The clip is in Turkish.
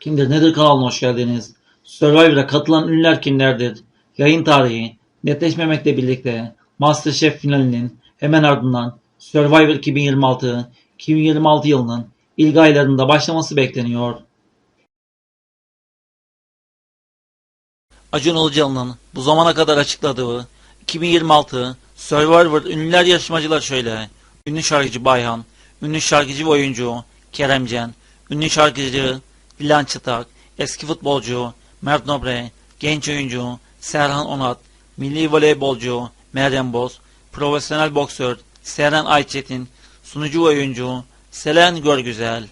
Kimdir Nedir kanalına hoş geldiniz. Survivor'a katılan ünlüler kimlerdir? Yayın tarihi netleşmemekle birlikte MasterChef finalinin hemen ardından Survivor 2026 2026 yılının ilk aylarında başlaması bekleniyor. Acun Ilıcalı'nın bu zamana kadar açıkladığı 2026 Survivor ünlüler yarışmacılar şöyle. Ünlü şarkıcı Bayhan, ünlü şarkıcı ve oyuncu Keremcen, ünlü şarkıcı Dilan Çıtak, eski futbolcu Mert Nobre, genç oyuncu Serhan Onat, milli voleybolcu Meryem Boz, profesyonel boksör Seren Ayçetin, sunucu oyuncu Selen Görgüzel.